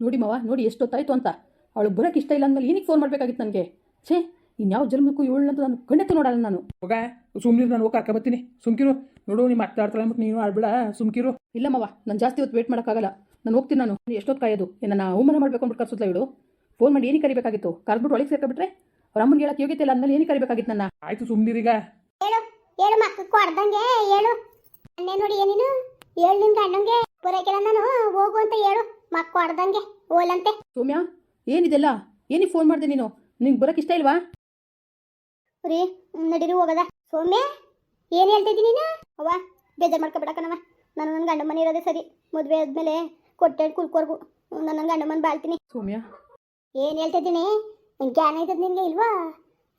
ನೋಡಿ ಮಾವ ನೋಡಿ ಎಷ್ಟೊತ್ತಾಯ್ತು ಅಂತ. ಅವಳು ಬರೋಕ್ಕೆ ಇಷ್ಟ ಇಲ್ಲ ಅಂದ್ಮೇಲೆ ಏನಕ್ಕೆ ಫೋನ್ ಮಾಡಬೇಕಾಗಿತ್ತು ನನಗೆ? ಛೇ ಇನ್ಯಾವ ಜನ್ಮಕ್ಕೂ ಇವಳನ್ನಂತ ನಾನು ಕಣ್ಣೆತ್ತು ನೋಡಲ್ಲ ನಾನು. ಹೋಗ ಸುಮ್ನಿರು ನಾನು ಹೋಗಿ ಕರ್ಕ ಬರ್ತೀನಿ. ಸುಮ್ಕಿರು ನೋಡು ನೀ ಮಾತಾಡ್ತಾಳೆ ಅಂದ್ಬಿಟ್ಟು ನೀನು ಆಡ್ಬೇಡ ಸುಮ್ಕಿರು. ಇಲ್ಲ ಮಾವ ನಾನು ಜಾಸ್ತಿ ಹೊತ್ತು ವೇಟ್ ಮಾಡೋಕ್ಕಾಗಲ್ಲ. ನಾನು ಹೋಗ್ತೀನಿ ನಾನು ಎಷ್ಟೊತ್ತು ಕಾಯೋದು? ನನ್ನ ಅವಮಾನ ಮಾಡಬೇಕು ಅಂದ್ಬಿಟ್ಟು ಕರ್ಸುತ್ತಾ ಇವಳು? ಫೋನ್ ಮಾಡಿ ಏನಿ ಕರಿಬೇಕಾಗಿತ್ತು? ಕರೆದ್ಬಿಟ್ಟು ಒಳಗೆ ಸೇರ್ಕೊಬಿಟ್ರೆ? ಅವ್ರ ಅಮ್ಮನಿಗೆ ಹೇಳಕ್ಕೆ ಯೋಗ್ಯತೆ ಇಲ್ಲ ಅಂದಮೇಲೆ ಏನಿ ಕರಿಬೇಕಾಗಿತ್ತು ನನ್ನ? ಆಯ್ತು ಸುಮ್ನಿರೀಗ ಹೇಳು ಹೇಳು ಮಕ್ಕಳು ಕೊಡ್ದಂಗೆ ಹೇಳು. ಅಣ್ಣೆ ನೋಡಿ ಏನೇನು ಹೇಳು ನಿಮ್ಗೆ ಅಣ್ಣಂಗೆ. ಬರೋಕೆಲ್ಲ ನಾನು ಹೋಗು ಅಂತ ಹೇಳು. ಮಕ್ಕ ಕೊಡ್ದಂಗೆ ಓಲಂತೆ. ಸೌಮ್ಯ ಏನಿದೆಲ್ಲ? ಏನಿಗೆ ಫೋನ್ ಮಾಡಿದೆ ನೀನು? ನಿಂಗೆ ಬರಕ್ ಇಷ್ಟ ಇಲ್ವಾ? ರೀ ನಡೀರಿ ಹೋಗದ. ಸೌಮ್ಯ ಏನ್ ಹೇಳ್ತಿದ್ದಿ ನೀನು? ಅವ್ವ ಬೇಜಾರು ಮಾಡ್ಕೊಬಿಡಕನವ ನಾನು ನನ್ನ ಗಂಡ ಮನೆ ಇರೋದೇ ಸರಿ. ಮದುವೆ ಆದ್ಮೇಲೆ ಕೊಟ್ಟೆ ಕುಲ್ಕೋರ್ಗು. ನಾನು ನನ್ನ ಗಂಡ ಮನೆ ಬಾಳ್ತೀನಿ. ಸೌಮ್ಯ. ಏನ್ ಹೇಳ್ತಿದ್ದೀನಿ ನಿನ್ ಜ್ಞಾನ ಐತದ ನಿನಗೆ ಇಲ್ವಾ?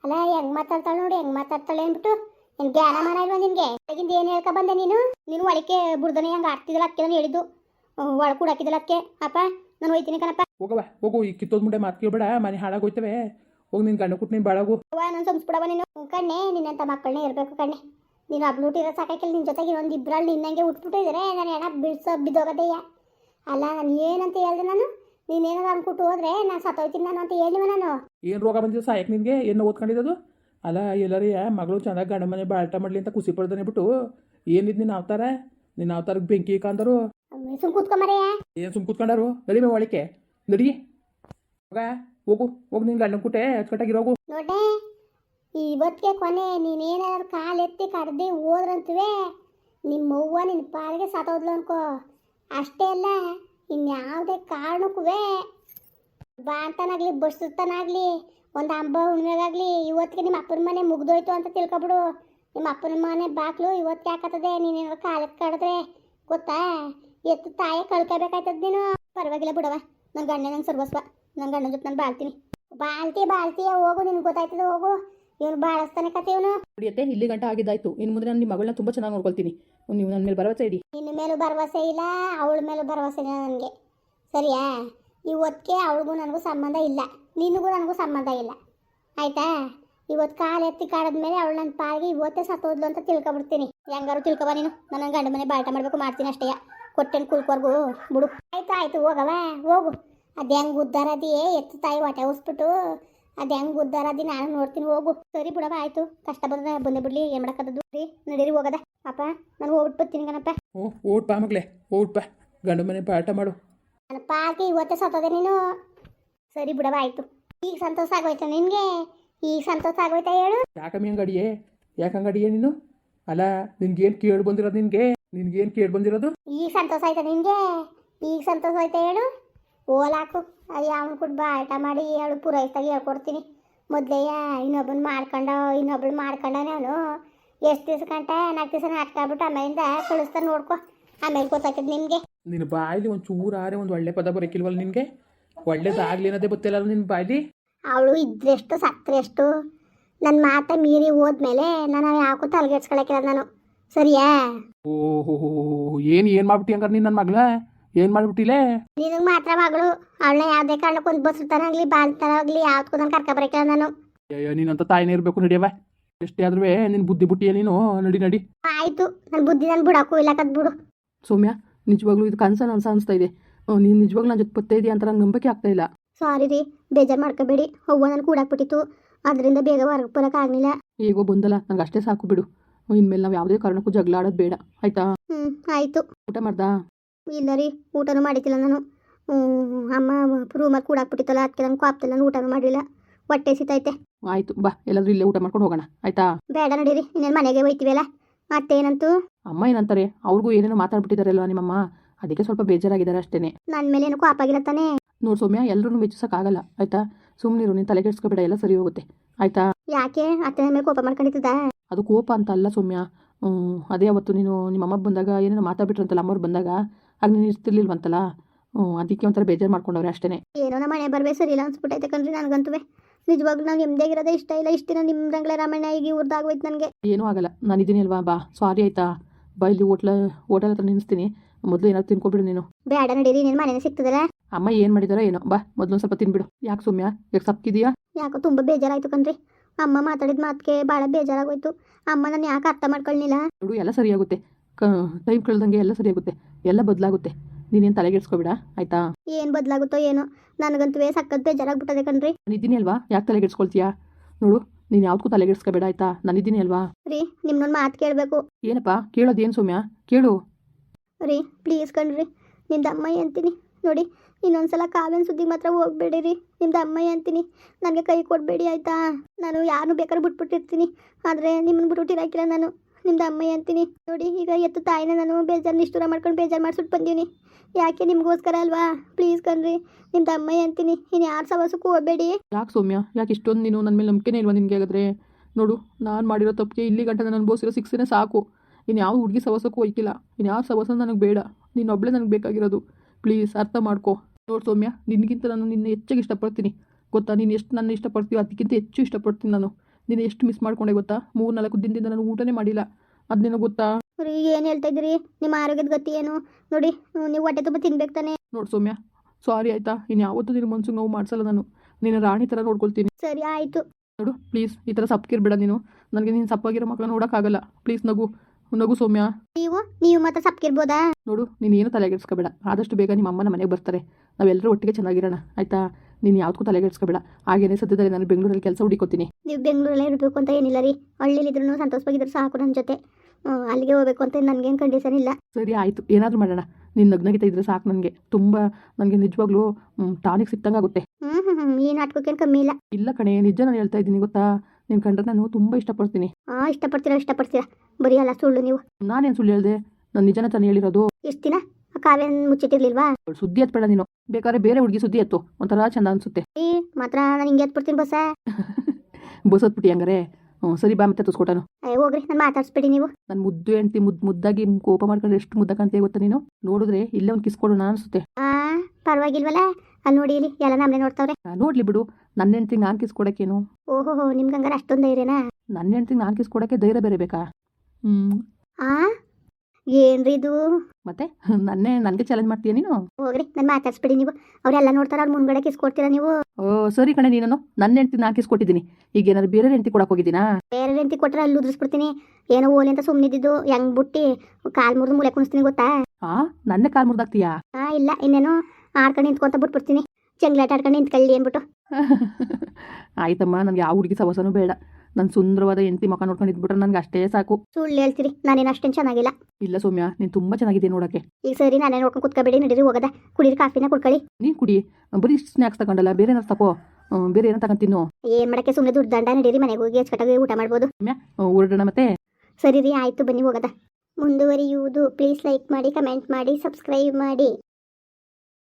ಅಲ್ಲ ಹೆಂಗ್ ಮಾತಾಡ್ತಾಳ ನೋಡಿ ಹೆಂಗ್ ಮಾತಾಡ್ತಾಳೆ ಅಂದ್ಬಿಟ್ಟು. ನಿನ್ ಜ್ಞಾನ ಮಾನ ಇಲ್ವಾ ನಿನ್ಗೆ? ಬೆಳಗಿಂದ ಏನು ಹೇಳ್ಕೊ ಬಂದೆ ನೀನು? ನೀನು ಒಳಕ್ಕೆ ಬುಡ್ದನೆ ಹೆಂಗ್ ಆಡ್ತಿದ್ದಲ್ಲ ಅಕ್ಕೆ ನಾನು ಹೇಳಿದ್ದು. ಒಳ ಕೂಡ ಅದಕ್ಕೆ ಅಪ್ಪ ನಾನು ಹೋಯ್ತೀನಿ ಕಣಪ್ಪ. ಹೋಗವ ಹೋಗು ಈ ಕಿತ್ತೋದ್ ಮುಂಡೆ ಮಾತು ಕೇಳಬೇಡ ಮನೆ ಹಾಳಾಗೋಯ್ತವೆ ಹೋಗಿ ನಿನ್ ಗಂಡ ಕುಟ್ಟು ನೀನು ಬಾಳಾಗು. ಅವ್ವ ನಾನು ಸಂಸ್ಬಿಡವ ನೀನು. ಕಣ್ಣೆ ನಿನ್ನಂತ ಮಕ್ಕಳನ್ನೇ ಇರಬೇಕು ಕಣ್ಣೆ. ನೀನು ಅಬ್ಲೂಟಿರೋ ಸಾಕಾಕಿಲ್ಲ ನಿನ್ನ ಜೊತೆಗೆ ಇನ್ನೊಂದು ಇಬ್ಬರಲ್ಲಿ ನಿನ್ನಂಗೆ ಉಟ್ಬಿಟ್ಟಿದ್ರೆ ನಾನು ಹೆಣ ಬಿಡ್ಸೋ ಬಿದ್ದೋಗದೆಯ ಅಲ್ಲ ನಾನು ಏನಂತ ಹೇಳ್ದೆ ನಾನು? ನೀನೇನಾದ್ರು ಅನ್ಕೊಟ್ಟು ಹೋದ್ರೆ ನಾನು ಸತ್ತೋಯ್ತೀನಿ ನಾನು ಅಂತ ಹೇಳಿವ ನಾನು. ಏನು ರೋಗ ಬಂದಿದ್ದು ಸಾಯಕ್ ನಿನಗೆ? ಏನು ಓದ್ಕೊಂಡಿದ್ದು? ಅಲ್ಲ ಎಲ್ಲರಿ ಮಗಳು ಚೆನ್ನಾಗಿ ಗಂಡ ಮನೆ ಬಾಳ್ಟ ಮಾಡಲಿ ಅಂತ ಖುಷಿ ಪಡ್ದಾನೆ ಬಿಟ್ಟು. ಏನಿದ್ ನಿನ್ನ ಅವತಾರ? ನಿನ್ನ ಅವತಾರಕ್ಕೆ ಬೆಂಕಿ ಕಾಂದರು. ಸುಮ್ ಕೂತ್ಕೊಂಬರೆಯ ಏನು ಸುಮ್ ಕೂತ್ಕೊಂಡಾರು? ನಡಿ ಒಳಕ್ಕೆ. ನಡಿ. ಹೋಗ. ಹೋಗು. ಹೋಗಿ ನಿನ್ನ ಗಂಡನ ಕುಟ್ಟೆ ಅಚ್ಚುಕಟ್ಟಾಗಿರೋಗು ನೋಡೆ ಇವತ್ತಿಗೆ ಕೊನೆ ನೀನೇನಾದ್ರು ಕಾಲೆತ್ತಿ ಕಡ್ದು ಹೋದ್ರಂತುವೆ ನಿಮ್ಮ ಅವ್ವ ನಿನ್ನ ಪಾಡಿಗೆ ಸತ್ತೋದ್ಲು ಅನ್ಕೋ. ಅಷ್ಟೇ ಅಲ್ಲ ಇನ್ಯಾವುದೇ ಕಾರಣಕ್ಕೂ ಬಾಂತನಾಗ್ಲಿ ಬಸ್ತಾನಾಗ್ಲಿ ಒಂದು ಹಬ್ಬ ಹುಣ್ಮೆಗಾಗ್ಲಿ ಇವತ್ತಿಗೆ ನಿಮ್ಮ ಅಪ್ಪನ ಮನೆ ಮುಗ್ದೋಯ್ತು ಅಂತ ತಿಳ್ಕೊಬಿಡು. ನಿಮ್ಮ ಅಪ್ಪನ ಮನೆ ಬಾಕ್ಲು ಇವತ್ತು ಯಾಕತ್ತದೆ ನೀನೇನಾದ್ರು ಕಾಲಕ್ಕೆ ಕಡಿದ್ರೆ ಗೊತ್ತಾ? ಎತ್ತು ತಾಯಿ ಕಳ್ಕೋಬೇಕಾಯ್ತದ ನೀನು? ಪರವಾಗಿಲ್ಲ ಬಿಡವ ನನ್ನ ಗಂಡ ನಂಗೆ ಸರ್ವಸ್ವ. ನನ್ನ ಗಂಡನ ಜೊತೆ ನಾನು ಬಾಳ್ತೀನಿ. ಬಾಳ್ತಿ ಬಾಳ್ತಿಯ ಹೋಗು ನಿನ್ಗೆ ಗೊತ್ತಾಯ್ತದ ಹೋಗು. ಇವನು ಬಾಳಸ್ತಾನೆ ಕತೆ ಇವನು. ಕುಡಿಯತ್ತೆ ಇಲ್ಲಿ ಗಂಟ ಆಗಿದ್ದಾಯ್ತು. ಇನ್ನು ಮುಂದೆ ನಾನು ನಿಮ್ಮ ಮಗಳನ್ನ ತುಂಬಾ ಚೆನ್ನಾಗಿ ನೋಡ್ಕೊಳ್ತೀನಿ. ನೀವು ನನ್ನ ಮೇಲೆ ಭರವಸೆ ಇಡಿ. ನಿನ್ನ ಮೇಲೂ ಭರವಸೆ ಇಲ್ಲ ಅವಳ ಮೇಲೂ ಭರವಸೆ ಇಲ್ಲ ನನಗೆ. ಸರಿಯಾ? ಇವತ್ತಿಗೆ ಅವಳಿಗೂ ನನಗೂ ಸಂಬಂಧ ಇಲ್ಲ. ನಿನಗೂ ನನಗೂ ಸಂಬಂಧ ಇಲ್ಲ. ಆಯ್ತಾ? ಇವತ್ತು ಕಾಲು ಎತ್ತಿ ಕಾಡದ್ಮೇಲೆ ಅವಳು ನನ್ನ ಪಾಲಿಗೆ ಇವತ್ತೇ ಸತ್ತೋದ್ಲು ಅಂತ ತಿಳ್ಕೊಬಿಡ್ತೀನಿ. ಹೆಂಗಾರು ತಿಳ್ಕೊಬ ನೀನು. ನನ್ನ ಗಂಡ ಮನೆ ಬಾಳ್ಟ ಮಾಡಬೇಕು ಮಾಡ್ತೀನಿ ಅಷ್ಟೇ. ಕೊಟ್ಟೆನ್ ಕುಲ್ಕವರೆಗೂ ಬಿಡು. ಆಯ್ತು ಆಯ್ತು ಹೋಗವ ಹೋಗು. ಅದು ಹೆಂಗೆ ಉದ್ದಾರದಿ ಎತ್ತು ತಾಯಿ ಹೊಟ್ಟೆ ಉಸ್ಬಿಟ್ಟು. ಅದು ಹೆಂಗೆ ಉದ್ದಾರದಿ ನಾನು ನೋಡ್ತೀನಿ ಹೋಗು. ಸರಿ ಬಿಡವ ಆಯ್ತು. ಕಷ್ಟ ಬಂದ ಬಂದ ಬಿಡ್ಲಿ ಏನು ಮಾಡಕ್ಕದ್ದು ರೀ ನಡೀರಿ ಹೋಗದ. ಅಪ್ಪ ನಾನು ಹೋಗ್ಬಿಟ್ಟು ಬರ್ತೀನಿ ಓ ಓಟ್ ಬಾ ಮಗಳೇ ಓಟ್ ಬಾ ಗಂಡ ಮನೆ ಪಾಠ ಮಾಡು. ನನ್ನ ಪಾಕಿ ಇವತ್ತೇ ಸತ್ತೋದೆ ನೀನು. ಸರಿ ಬಿಡವ ಆಯ್ತು. ಈಗ ಸಂತೋಷ ಆಗೋಯ್ತ ನಿನಗೆ? ಈಗ ಸಂತೋಷ ಆಗೋಯ್ತಾ ಹೇಳು? ಯಾಕಮ್ಮಿ ಅಂಗಡಿಯೇ ಯಾಕೆ ಹಂಗಡಿಯೇ ನೀನು? ಅಲ್ಲ ನಿನ್ಗೇನು ಕೇಳಿ ಬಂದಿರೋದು ನಿನಗೆ? ನಿನ್ಗೇನು ಕೇಳಿ ಬಂದಿರೋದು? ಈಗ ಸಂತೋಷ ಆಯ್ತಾ ನಿನಗೆ? ಈಗ ಸಂತೋಷ ಆಯ್ತಾ ಹೇಳು? ಓಲಾಕು ಅದು ಯಾವ ಕೂಡ ಬಾಟ ಮಾಡಿ ಹೇಳು ಪೂರೈಸ್ತಾಗ ಹೇಳ್ಕೊಡ್ತೀನಿ. ಮೊದ್ಲೆಯ ಇನ್ನೊಬ್ಬನ ಮಾಡ್ಕೊಂಡ ಇನ್ನೊಬ್ಳು ಮಾಡ್ಕೊಂಡ ಅವನು. ಎಷ್ಟು ದಿವ್ಸ ಗಂಟ ನಾಲ್ಕು ದಿವಸ ನಾಟ್ಕೊಂಡ್ಬಿಟ್ಟು ಆಮೇಲಿಂದ ಕಳಿಸ್ತಾ ನೋಡ್ಕೊ. ಆಮೇಲೆ ಗೊತ್ತಾಗ್ತದೆ ನಿನಗೆ. ನಿನ್ನ ಬಾಯಲ್ಲಿ ಒಂದು ಚೂರಾರೆ ಒಂದು ಒಳ್ಳೆ ಪದ ಬರೋಕ್ಕಿಲ್ವಲ್ಲ ನಿನಗೆ? ಒಳ್ಳೇದಾಗ್ಲಿ ಅನ್ನೋದೇ ಗೊತ್ತಿಲ್ಲ ನಿನ್ನ ಬಾಯಲ್ಲಿ ಅವಳು ಇದ್ರೆಷ್ಟು ಸತ್ರೆಷ್ಟು. ನನ್ನ ಮಾತ ಮೀರಿ ಹೋದ್ಮೇಲೆ ನಾನು ಯಾಕೂ ತಲೆಗೆಡ್ಸ್ಕೊಳಕಿಲ್ಲ ನಾನು. ಸರಿಯಾ? ಓಹೋ ಏನು ಏನು ಮಾಡ್ಬಿಟ್ಟಿ ಹಂಗಾರೆ ನೀನು ನನ್ನ ಮಗಳ ಏನು ಮಾಡ್ಬಿಟ್ಟಿಲೆ? ನಿನಗೆ ಮಾತ್ರ ಮಗಳು. ಅವಳನ್ನ ಯಾವುದೇ ಕಾರಣಕ್ಕೂ ಒಂದು ಬಸ್ತಾನಾಗಲಿ ಯಾವ್ದು ಯಾವ್ದಕ್ಕೂ ನಾನು ಕರ್ಕೊಬರಕಿಲ್ಲ ನಾನು. ಅಯ್ಯೋ ನೀನಂತ ತಾಯಿನೇ ಇರಬೇಕು ನಡಿಯವ ಎಷ್ಟೇ ಆದ್ರೂ ನಿನ್ ಬುದ್ಧಿ ಬುಟ್ಟಿ ನೀನು? ನಡಿ ನಡಿ. ಆಯ್ತು ನನ್ನ ಬುದ್ಧಿ ನಾನು ಬಿಡಕ್ಕೂ ಇಲ್ಲ ಕದ್ ಬಿಡು ಸೌಮ್ಯ ನಿಜವಾಗ್ಲೂ ಇದು ಕನ್ಸನ್ ನನ್ಸ ಅನಿಸ್ತಾ ಇದೆ. ನೀನು ನಿಜವಾಗ್ಲೂ ನನ್ನ ಜೊತೆ ಪತ್ತೆ ಇದೆಯಾ ಅಂತ ನಂಗೆ ನಂಬಿಕೆ ಆಗ್ತಾ ಇಲ್ಲ. ಸಾರಿ ರೀ ಬೇಜಾರು ಮಾಡ್ಕೋಬೇಡಿ. ಅವ್ವ ನಾನು ಕೂಡಾಕ್ಬಿಟ್ಟಿತ್ತು ಅದರಿಂದ ಬೇಗ ಹೊರಗೆ ಬರೋಕ್ಕಾಗಲಿಲ್ಲ ಹೇಗೋ ಬಂದಲ್ಲ ನಂಗೆ ಅಷ್ಟೇ ಸಾಕು ಬಿಡು. ಇನ್ಮೇಲೆ ನಾವು ಯಾವುದೇ ಕಾರಣಕ್ಕೂ ಜಗಳ ಆಡೋದು ಬೇಡ. ಆಯ್ತಾ? ಹ್ಞೂ ಆಯಿತು. ಊಟ ಮಾಡ್ದಾ? ಇಲ್ಲ ರೀ ಊಟನೂ ಮಾಡಿದ್ದಿಲ್ಲ ನಾನು. ಹ್ಮ್, ಅಮ್ಮ ರೂಮಲ್ಲಿ ಕೂಡಾಕ್ಬಿಟ್ಟಿತ್ತಲ್ಲ ಅದಕ್ಕೆ ನಂಗೆ ಕಾಪ್ತಿಲ್ಲ ನಾನು ಊಟನೂ ಮಾಡಿಲ್ಲ ಹೊಟ್ಟೆ ಸಿತೈತೆ ಆಯ್ತು ಬಾ ಎಲ್ಲಾದ್ರೂ ಇಲ್ಲೇ ಊಟ ಮಾಡ್ಕೊಂಡು ಹೋಗೋಣ. ಆಯ್ತಾ? ಬೇಡ ನಡೀರಿ ಇನ್ನೇನು ಮನೆಗೆ ಹೋಯ್ತೀವಲ್ಲ ಮತ್ತೇನಂತೂ? ಅಮ್ಮ ಏನಂತಾರೆ? ಅವ್ರಿಗೂ ಏನೇನೋ ಮಾತಾಡ್ಬಿಟ್ಟಿದಾರಲ್ವ ನಿಮ್ಮಮ್ಮ? ಅದಕ್ಕೆ ಸ್ವಲ್ಪ ಬೇಜಾರಾಗಿದ್ದಾರೆ ಅಷ್ಟೇನೆ. ನನ್ನ ಮೇಲೆ ಏನು ಕೋಪಾಗಿಲ್ಲ ತಾನೇ? ನೋಡು ಸೌಮ್ಯ ಎಲ್ಲರೂ ಮೆಚ್ಚಿಸೋಕ್ಕಾಗಲ್ಲ ಆಯ್ತಾ? ಸುಮ್ಮನಿರು ನೀನು ತಲೆಗೆಡ್ಸ್ಕೊಬೇಡ ಎಲ್ಲ ಸರಿ ಹೋಗುತ್ತೆ. ಆಯ್ತಾ? ಯಾಕೆ? ಅತ್ತೆ ಮೇಲೆ ಕೋಪ ಮಾಡ್ಕೊಂಡಿದ್ದದ ಅದು ಕೋಪ ಅಂತ ಅಲ್ಲ ಸೌಮ್ಯ ಅದೇ ಅವತ್ತು ನೀನು ನಿಮ್ಮ ಅಮ್ಮ ಬಂದಾಗ ಏನೇನೋ ಮಾತಾಡ್ಬಿಟ್ರಂತಲ್ಲ ಅಮ್ಮವ್ರು ಬಂದಾಗ ಆಗ ನೀನು ಇರ್ತಿರ್ಲಿಲ್ವಂತಲ್ಲ? ಹ್ಞೂ ಅದಕ್ಕೆ ಒಂಥರ ಬೇಜಾರು ಮಾಡ್ಕೊಂಡವ್ರೆ ಅಷ್ಟೇ ಏನೋ ನಮ್ಮ ಮನೆ ಬರ್ಬೇ ಸರಿ ಇಲ್ಲ ಅನ್ಸ್ಬಿಟ್ಟೈತೆ ಕಣ್ರಿ ನನಗಂತೂ ನಿಜವಾಗ್ಲೂ ನಾನು ನಿಮ್ದೇ ಇರೋದೇ ಇಷ್ಟ ಇಲ್ಲ. ಇಷ್ಟ ದಿನ ನಿಮ್ಮ ರಾಮಣ್ಣ ಈಗ ಇವ್ರದ್ದಾಗೋಯ್ತು ನನಗೆ. ಏನೂ ಆಗಲ್ಲ. ನಾನು ಇದ್ದೀನಿ ಅಲ್ವಾ? ಬಾ ಸಾರಿ ಆಯ್ತಾ. ಬಾ ಇಲ್ಲಿ ಹೋಟ್ಲ ಹೋಟೆಲ್ ಹತ್ರ ನಿಲ್ಲಿಸ್ತೀನಿ ಮೊದಲು ಏನಾದ್ರು ತಿನ್ಕೊಬಿಡು ನೀನು. ಬೇಡ ನಡೀರಿ ನಿನ್ನ ಮನೇನೆ ಸಿಗ್ತದಲ್ಲ? ಅಮ್ಮ ಏನು ಮಾಡಿದಾರೋ ಏನೋ. ಬಾ ಮೊದಲು ಸ್ವಲ್ಪ ತಿನ್ಬಿಡು. ಯಾಕೆ ಸೌಮ್ಯ? ಯಾಕೆ ಸಪ್ಕಿದೆಯಾ ಯಾಕೋ ತುಂಬ ಬೇಜಾರಾಯ್ತು ಕಣ್ರಿ. ಅಮ್ಮ ಮಾತಾಡಿದ ಮಾತಿಗೆ ಭಾಳ ಬೇಜಾರಾಗೋಯ್ತು. ಅಮ್ಮ ನಾನು ಯಾಕೆ ಅರ್ಥ ಮಾಡ್ಕೊಳ್ಳಿಲ್ಲ ನೋಡು ಎಲ್ಲ ಸರಿಯಾಗುತ್ತೆ. ಆಗುತ್ತೆ ಟೈಮ್ ಕಳೆದಂಗೆ ಎಲ್ಲ ಸರಿಯಾಗುತ್ತೆ. ಎಲ್ಲ ಬದಲಾಗುತ್ತೆ. ನೀನೇನು ತಲೆಗೆಡ್ಸ್ಕೊಬೇಡ ಆಯ್ತಾ? ಏನು ಬದಲಾಗುತ್ತೋ ಏನೋ. ನನಗಂತೂ ಸಕ್ಕತ್ ಬೇಜಾರಾಗ್ಬಿಟ್ಟದೆ ಕಣ್ರಿ. ನಾನು ಇದ್ದೀನಿ ಅಲ್ವಾ? ಯಾಕೆ ತಲೆಗೆಡ್ಸ್ಕೊಳ್ತೀಯಾ? ನೋಡು ನೀನು ಯಾವ್ದಕ್ಕೂ ತಲೆಗೆಡ್ಸ್ಕೊಬೇಡ ಆಯ್ತಾ? ನಾನು ಅಲ್ವಾ? ರೀ ನಿಮ್ಮನ್ನೊಂದು ಮಾತು ಕೇಳಬೇಕು. ಏನಪ್ಪ? ಕೇಳೋದೇನು ಸೌಮ್ಯ? ಕೇಳು. ರೀ ಪ್ಲೀಸ್ ಕಣ್ರಿ. ನಿಂದಮ್ಮ ಅಂತೀನಿ? ನೋಡಿ ಇನ್ನೊಂದ್ಸಲ ಕಾವ್ಯನ ಸುದ್ದಿ ಮಾತ್ರ ಹೋಗ್ಬೇಡಿರಿ. ನಿಮ್ದು ಅಮ್ಮಯ್ಯ ಅಂತೀನಿ. ನನಗೆ ಕೈ ಕೊಡಬೇಡಿ ಆಯಿತಾ? ನಾನು ಯಾರನ್ನೂ ಬೇಕಾದ್ರೆ ಬಿಟ್ಬಿಟ್ಟಿರ್ತೀನಿ. ಆದರೆ ನಿಮ್ಮನ್ನು ಬಿಟ್ಬಿಟ್ಟಿರಾಕಿಲ್ಲ ನಾನು. ನಿಮ್ದು ಅಮ್ಮಯ್ಯ ಅಂತೀನಿ. ನೋಡಿ, ಈಗ ಎತ್ತು ತಾಯಿನ ನಾನು ಬೇಜಾರು ನಿಷ್ಠೂರ ಮಾಡ್ಕೊಂಡು ಬೇಜಾರು ಮಾಡ್ಸ್ಬಿಟ್ಟು ಬಂದೀನಿ ಯಾಕೆ ನಿಮಗೋಸ್ಕರ ಅಲ್ವಾ? ಪ್ಲೀಸ್ ಕಣ್ರಿ. ನಿಮ್ದು ಅಮ್ಮಯ್ಯ ಅಂತೀನಿ. ಇನ್ನು ಯಾರು ಸವಾಸಕ್ಕೂ ಹೋಗಬೇಡಿ. ಯಾಕೆ ಸೌಮ್ಯ? ಯಾಕೆ ಇಷ್ಟೊಂದು ನೀನು ನನ್ನ ಮೇಲೆ ನಂಬಿಕೆನೇ ಇಲ್ವಾ ನಿನಗೆ ಹಾಗಾದ್ರೆ? ನೋಡು, ನಾನು ಮಾಡಿರೋ ತಪ್ಪಿಗೆ ಇಲ್ಲಿ ಗಂಟೆ ನಾನು ಅನುಭವಿಸಿರೋ ಸಿಕ್ಸನೇ ಸಾಕು. ಇನ್ನು ಯಾವ ಹುಡುಗಿ ಸವಾಸಕ್ಕೂ ಹೋಯ್ಕಿಲ್ಲ ಇನ್ನು ಯಾವ ಸವಸ ನನಗೆ ಬೇಡ. ನೀನು ಒಬ್ಬಳೇ ನನಗೆ ಬೇಕಾಗಿರೋದು. ಪ್ಲೀಸ್ ಅರ್ಥ ಮಾಡ್ಕೊ. ನೋಡು ಸೌಮ್ಯ ನಿನಗಿಂತ ನಾನು ನಿನ್ನ ಹೆಚ್ಚಾಗಿ ಇಷ್ಟಪಡ್ತೀನಿ. ಗೊತ್ತಾ? ನೀನು ಎಷ್ಟು ನನ್ನ ಇಷ್ಟಪಡ್ತೀವೋ ಅದಕ್ಕಿಂತ ಹೆಚ್ಚು ಇಷ್ಟಪಡ್ತೀನಿ ನಾನು. ನೀನು ಎಷ್ಟು ಮಿಸ್ ಮಾಡ್ಕೊಂಡೆ ಗೊತ್ತಾ? ಮೂರು ನಾಲ್ಕು ದಿನದಿಂದ ನಾನು ಊಟನೇ ಮಾಡಿಲ್ಲ. ಅದು ನಿನಗೆ ಗೊತ್ತಾ? ರೀ ಏನು ಹೇಳ್ತಾ ಇದ್ದೀರಿ? ನಿಮ್ಮ ಆರೋಗ್ಯದ ಗತಿ ಏನು? ನೋಡಿ ನೀವು ಹೊಟ್ಟೆ ತುಂಬ ತಿನ್ಬೇಕು ತಾನೆ. ನೋಡು ಸೌಮ್ಯ ಸಾರಿ ಆಯಿತಾ? ಇನ್ನು ಯಾವತ್ತೂ ನಿನ್ನ ಮನ್ಸಿಗೆ ನೋವು ಮಾಡಿಸಲ್ಲ ನಾನು. ನಿನ್ನ ರಾಣಿ ಥರ ನೋಡ್ಕೊಳ್ತೀನಿ. ಸರಿ ಆಯಿತು. ನೋಡು ಪ್ಲೀಸ್ ಈ ಥರ ಸಪ್ಪಗಿರ್ಬೇಡ ನೀನು. ನನಗೆ ನೀನು ಸಪ್ಪಾಗಿರೋ ಮಕ್ಕಳು ನೋಡೋಕ್ಕಾಗಲ್ಲ. ಪ್ಲೀಸ್ ನಗು. ನಗು ಸೌಮ್ಯ. ನೀವು ನೀವು ಮತ್ತೆ ಸಪ್ಕಿರ್ಬೋದಾ ನೋಡು ನೀನು ಏನು ತಲೆಗೆಡ್ಸ್ಕೋಬೇಡ ಆದಷ್ಟು ಬೇಗ ನಿಮ್ಮ ಅಮ್ಮನ ಮನೆಗೆ ಬರ್ತಾರೆ. ನಾವೆಲ್ಲರೂ ಒಟ್ಟಿಗೆ ಚೆನ್ನಾಗಿರೋಣ ಆಯ್ತಾ? ನೀನು ಯಾವುದಕ್ಕೂ ತಲೆಗೆಡ್ಸ್ಕೋಬೇಡ ಹಾಗೇನೆ ಸದ್ಯದಲ್ಲಿ ನಾನು ಬೆಂಗಳೂರಲ್ಲಿ ಕೆಲಸ ಹುಡುಕೋತೀನಿ. ನೀವು ಬೆಂಗಳೂರಲ್ಲೇ ಇರಬೇಕು ಅಂತ ಏನಿಲ್ಲ ರೀ. ಹಳ್ಳಿಲಿದ್ರು ಸಂತೋಷವಾಗಿದ್ರು ಸಾಕು ನನ್ನ ಜೊತೆ. ಅಲ್ಲಿಗೆ ಹೋಗ್ಬೇಕು ಅಂತ ನನಗೇನು ಕಂಡೀಷನ್ ಇಲ್ಲ. ಸರಿ ಆಯಿತು. ಏನಾದರೂ ಮಾಡೋಣ. ನೀನು ನಗ್ನಗಿತ ಇದ್ರೆ ಸಾಕು ನನಗೆ. ತುಂಬಾ ನನಗೆ ನಿಜವಾಗ್ಲೂ ಟಾನಿಕ್ ಸಿಕ್ತಂಗಾಗುತ್ತೆ. ಹ್ಞೂ ಹ್ಞೂ ಹ್ಞೂ ಈ ನಾಟಕಕ್ಕೇನು ಕಮ್ಮಿ ಇಲ್ಲ. ಇಲ್ಲ ಕಣೆ ನಿಜ ನಾನು ಹೇಳ್ತಾ ಇದ್ದೀನಿ ಗೊತ್ತಾ? ನೀನು ಕಂಡ್ರೆ ನಾನು ತುಂಬ ಇಷ್ಟಪಡ್ತೀನಿ. ಹಾಂ ಇಷ್ಟಪಡ್ತೀರಾ ಇಷ್ಟಪಡ್ತೀರಾ? ಬರೀ ಅಲ್ಲ ಸುಳ್ಳು ನೀವು. ನಾನೇನು ಸುಳ್ಳು ಹೇಳಿದೆ? ನಾನು ನಿಜನ ತಾನೇ ಹೇಳಿರೋದು? ಎಷ್ಟು ದಿನ? ಆ ಕಾವ್ಯನ ಮುಚ್ಚಿಟ್ಟಿರ್ಲಿಲ್ವಾ? ಅವ್ಳ್ ಸುದ್ದಿ ಎತ್ಬೇಡ ನೀನು. ಬೇಕಾದ್ರೆ ಬೇರೆ ಹುಡುಗಿ ಸುದ್ದಿ ಎತ್ತು. ಒಂಥರ ಚಂದ ಅನ್ಸುತ್ತೆ. ಈ ಮಾತ್ರ ನಾನು ಹಿಂಗೆ ಎತ್ಬಿಡ್ತೀನಿ ಬಸ್ಸ ಬಸ್ ಹತ್ಬಿಟ್ಟು ಹಂಗಾರೆ. ಹ್ಞೂ ಸರಿ ಬಾ ಮತ್ತೆ ತುಸ್ಕೊಟಾನು ಏ ಹೋಗ್ರಿ ನಾನು ಮಾತಾಡ್ಸ್ಬೇಡಿ ನೀವು. ನನ್ನ ಮುದ್ದು ಹೆಂಡ್ತಿ ಮುದ್ದು ಮುದ್ದಾಗಿ ಕೋಪ ಮಾಡ್ಕೊಂಡ್ರೆ ಎಷ್ಟು ಮುದ್ದ ಕಾಣ್ತೀಯ ಗೊತ್ತಾ ನೀನು? ನೋಡಿದ್ರೆ ಇಲ್ಲೇ ಒಂದು ಕಿಸ್ ಕೊಡೋಣ ಅನ್ಸುತ್ತೆ. ಆ ಪರವಾಗಿಲ್ವಲ್ಲ? ಅಲ್ಲಿ ನೋಡಿ ಇಲ್ಲಿ ಎಲ್ಲ ನಮ್ಮನೆ ನೋಡ್ತಾವ್ರೆ. ನೋಡ್ಲಿ ಬಿಡು ನನ್ನ ಹೆಂಡ್ತಿಗೆ ನಾನು ಕಿಸ್ ಕೊಡೋಕ್ಕೇನು? ಓಹೋ ಹೋ ನಿಮ್ಗೆ ಹಂಗಾರೆ ಅಷ್ಟೊಂದು ಧೈರ್ಯನಾ? ನನ್ನ ಹೆಂಡ್ತಿಗೆ ನಾನು ಕಿಸ್ ಕೊಡೋಕ್ಕೆ ಧೈರ್ಯ ಬೇರೆ ಬೇಕಾ? ಹ್ಞೂ ಆ? ಏನ್ರಿ ಇದು? ಮತ್ತೆ? ನನ್ನೇ ನನಗೆ ಚಾಲೆಂಜ್ ಮಾಡ್ತೀಯ ನೀನು? ಹೋಗ್ರಿ ನಾನು ಮಾತಾಡ್ಸ್ಬಿಡಿ ನೀವು. ಅವರೆಲ್ಲ ನೋಡ್ತಾರ ಅವ್ರ ಮುಂದ್ಗಡೆ ಕಿಸ್ಕೊಡ್ತೀರಾ ನೀವು? ಓ ಸರಿ ಕಣೆ ನೀನು ನನ್ನ ಹೆಂಡತಿ ನಾನು ಕಿಸ್ ಕೊಟ್ಟಿದ್ದೀನಿ. ಈಗ ಏನಾದ್ರು ಬೇರೆ ಹೆಂಡತಿ ಕೊಡಕ್ಕೆ ಹೋಗಿದ್ದೀನಾ? ಬೇರೆ ಹೆಂಡತಿ ಕೊಟ್ರೆ ಅಲ್ಲಿ ಉದ್ರಿಸ್ಬಿಡ್ತೀನಿ. ಏನೋ ಓಲಿ ಅಂತ ಸುಮ್ಮನಿದ್ದು ಹೆಂಗ್ ಬುಟ್ಟಿ ಕಾಲ್ ಮುರಿದು ಮೂಲೆ ಕುಣಿಸ್ತೀನಿ ಗೊತ್ತಾ? ಆ ನನ್ನೇ ಕಾಲ್ ಮುರಿದಾಗ್ತೀಯಾ? ಆ ಇಲ್ಲ ಇನ್ನೇನೋ ಆಡ್ಕೊಂಡು ನಿಂತ್ಕೊಂತ ಬಿಟ್ಬಿಡ್ತೀನಿ. ಚಂಗ್ಲಾಟ ಆಡ್ಕೊಂಡು ನಿಂತ್ಕೊಳ್ಳಿ ಅಂದ್ಬಿಟ್ಟು. ಆಯ್ತಮ್ಮ ನನಗೆ ಯಾವ ಹುಡುಗಿ ಸವಸನೂ ಬೇಡ. ನನ್ನ ಸುಂದರವಾದ ಹೆಂಡತಿ ಮಕ್ಕ ನೋಡ್ಕೊಂಡು ಇದ್ಬಿಟ್ರೆ ನನಗೆ ಅಷ್ಟೇ ಸಾಕು. ಸುಳ್ಳು ಹೇಳ್ತೀರಿ ನಾನೇನು ಅಷ್ಟೇನು ಚೆನ್ನಾಗಿಲ್ಲ. ಇಲ್ಲ ಸೌಮ್ಯ ನೀನು ತುಂಬಾ ಚೆನ್ನಾಗಿದೆ ನೋಡಕ್ಕೆ. ಈಗ ಸರಿ ನಾನೇ ನೋಡ್ಕೊಂಡು ಕುತ್ಕಬೇಡಿ ನಡೀರಿ ಹೋಗದ. ಕುಡೀರಿ ಕಾಫಿನ ಕುಡ್ಕೊಳ್ಳಿ. ನೀನು ಕುಡಿ ಬರೀ ಸ್ನ್ಯಾಕ್ಸ್ ತಗೊಂಡಲ್ಲ ಬೇರೆ ಏನಾರು ತಗೋ ಬೇರೆ ಏನೋ ತಗೊಂಡು ತಿನ್ನು ಏನು ಮಾಡಕ್ಕೆ ಸುಮ್ಮನೆ ದುಡ್ಡು ದಂಡ ನಡೀರಿ ಮನೆಗೆ ಹೋಗಿ ಅಚ್ಚುಕಟ್ಟಾಗಿ ಊಟ ಮಾಡ್ಬೋದು. ಸೌಮ್ಯ ಹೊರಡೋಣ ಮತ್ತೆ. ಸರಿ ರೀ ಆಯ್ತು ಬನ್ನಿ ಹೋಗದ. ಮುಂದುವರಿಯುವುದು. ಪ್ಲೀಸ್ ಲೈಕ್ ಮಾಡಿ ಕಮೆಂಟ್ ಮಾಡಿ ಸಬ್ಸ್ಕ್ರೈಬ್ ಮಾಡಿ.